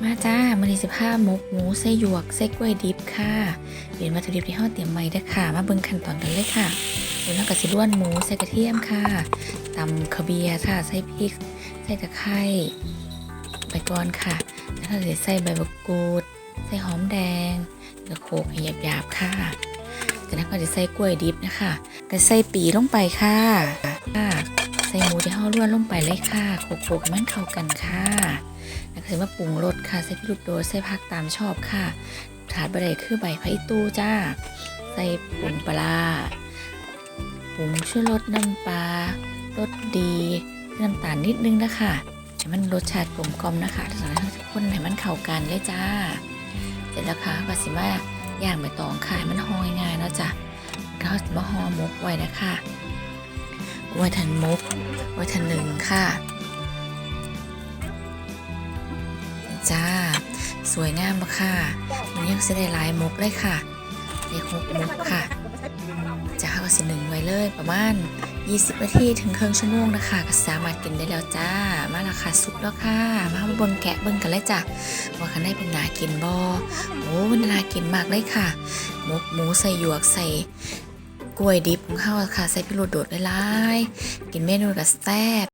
มาจ้ามือนี้สิบห้าหมกหมูไส้หยวกไส้กล้วยดิบค่ะเป็นวัตถุดิบที่เฮาเตรียมไว้ด้ค่ะ มาเบิ่งขั้นตอนกันเลยค่ะเดี๋ยวเราก็สิล้วนหมูใส่กระเทียมค่ะตำขเบียค่ะใส่พริกใส่ตะไคร้ไปก่อนค่ะ แล้วเราจะใส่ใบมะกรูด ใส่หอมแดงแล้วโขกให้หยาบๆค่ะจากนั้นก็จะใส่กล้วยดิบนะคะก็ใส่ปีลงไปค่ะค่ะ ส่หมูที่เฮาล้วนลงไปเลยค่ะโขลกๆมันเข้ากันค่ะแล้วก็จะมาปรุงรสค่ะใส่พริกลูกโดดใส่ผักตามชอบค่ะถาดบะไดคือใบพะอิตูจ้า ใส่ปรุงปลาปรุงช่วยลดน้ำปลารสดีน้ำตาลนิดนึงนะคะให้มันรสชาติกลมกล่อมนะคะสำหรับทุกคนให้มันเข้ากันเลยจ้า เสร็จแล้วค่ะก็สิมาย่างใบตองค่ะให้มันห่อง่ายๆเนาะจ้ะแล้วก็สิมาห่อหมกไว้นะคะ ไว้ทันมุกไว้ทันหนึ่งค่ะ จ้า สวยงามค่ะมันยังจะได้ลายมุกเลยค่ะได้หกมุกค่ะจะเข้ากับสิหนึ่งไว้เลยประมาณ 20 นาทีถึงครึ่งชั่วโมงนะคะก็สามารถกินได้แล้วจ้า มาและค่ะสุกแล้วค่ะ มาบนแกะเบิ่งกันเลยจ้ะว่าคันได้เป็นนากินบอโอ้มันนากินมากเลยค่ะหมกหมูใส่หยวกใส่ ล้วยดิบของเขาค่ะ ใส่พิโรดโดดไลาย กินเมนูกับแซ่บ